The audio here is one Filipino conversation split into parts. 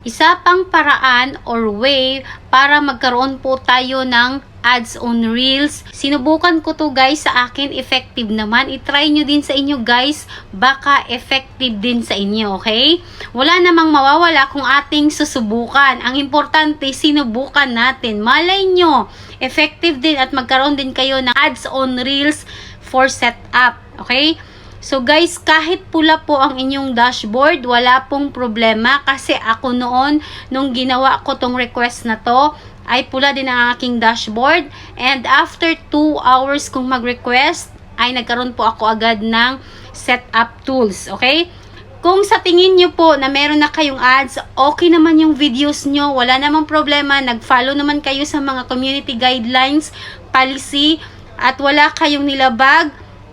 Isa pang paraan or way para magkaroon po tayo ng ads on Reels. Sinubukan ko to guys sa akin, effective naman. I-try nyo din sa inyo guys, baka effective din sa inyo, okay? Wala namang mawawala kung ating susubukan. Ang importante, sinubukan natin. Malay nyo, effective din at magkaroon din kayo ng ads on Reels for setup, okay? So guys, kahit pula po ang inyong dashboard, wala pong problema kasi ako noon, nung ginawa ko tong request na to, ay pula din ang aking dashboard. And after 2 hours kong mag-request, ay nagkaroon po ako agad ng setup tools. Okay? Kung sa tingin nyo po na meron na kayong ads, okay naman yung videos nyo, wala namang problema, nag-follow naman kayo sa mga community guidelines, policy, at wala kayong nilabag,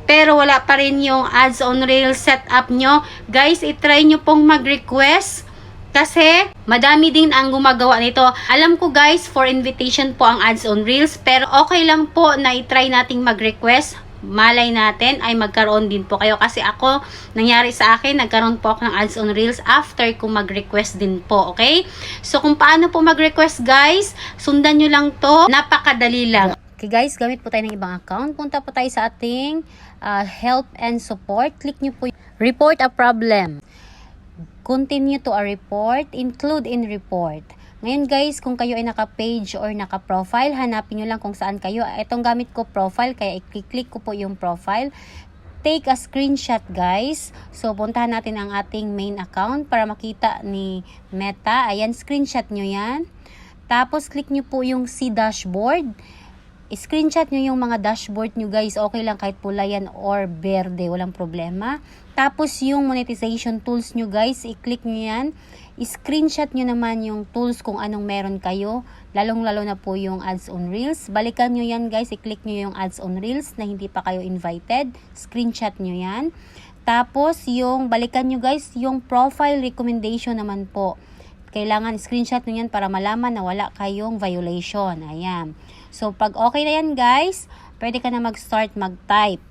pero wala pa rin yung ads on rail setup nyo, guys, itry nyo pong mag-request kasi madami din ang gumagawa nito. Alam ko guys, for invitation po ang ads on reels, pero okay lang po na itry nating mag-request. Malay natin ay magkaroon din po kayo kasi ako, nangyari sa akin, nagkaroon po ako ng ads on reels after ko mag-request din po, okay? So kung paano po mag-request guys, sundan nyo lang to, napakadali lang. Okay guys, gamit po tayo ng ibang account. Punta po tayo sa ating uh, help and support. Click nyo po report a problem. Continue to a report, include in report. Ngayon guys, kung kayo ay naka-page or naka-profile, hanapin nyo lang kung saan kayo. Itong gamit ko profile, kaya i-click ko po yung profile. Take a screenshot guys. So, puntahan natin ang ating main account para makita ni Meta. Ayan, screenshot nyo yan. Tapos, click nyo po yung see dashboard screenshot nyo yung mga dashboard nyo guys. Okay lang kahit pula yan or berde. Walang problema. Tapos yung monetization tools nyo guys. I-click nyo yan. I-screenshot nyo naman yung tools kung anong meron kayo. Lalong lalo na po yung ads on reels. Balikan nyo yan guys. I-click nyo yung ads on reels na hindi pa kayo invited. Screenshot nyo yan. Tapos yung balikan nyo guys yung profile recommendation naman po kailangan screenshot nyo yan para malaman na wala kayong violation. Ayan. So, pag okay na yan guys, pwede ka na mag-start mag-type.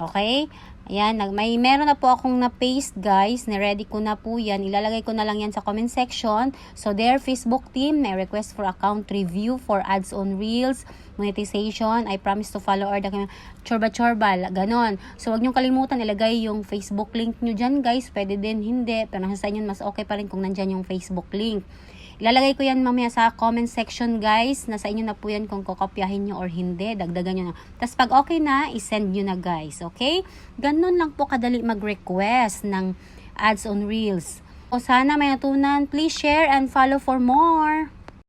Okay? Ayan, nag, may meron na po akong na-paste guys, na-ready ko na po yan. Ilalagay ko na lang yan sa comment section. So, there, Facebook team, may request for account review for ads on Reels, monetization, I promise to follow or the chorba-chorba, ganon. So, wag nyo kalimutan, ilagay yung Facebook link nyo dyan guys. Pwede din, hindi. Pero nasa sa inyo, mas okay pa rin kung nandyan yung Facebook link. Ilalagay ko yan mamaya sa comment section guys. Nasa inyo na po yan kung kokopyahin nyo or hindi. Dagdagan nyo na. Tapos pag okay na, isend nyo na guys. Okay? Ganun lang po kadali mag-request ng ads on Reels. O sana may natunan. Please share and follow for more.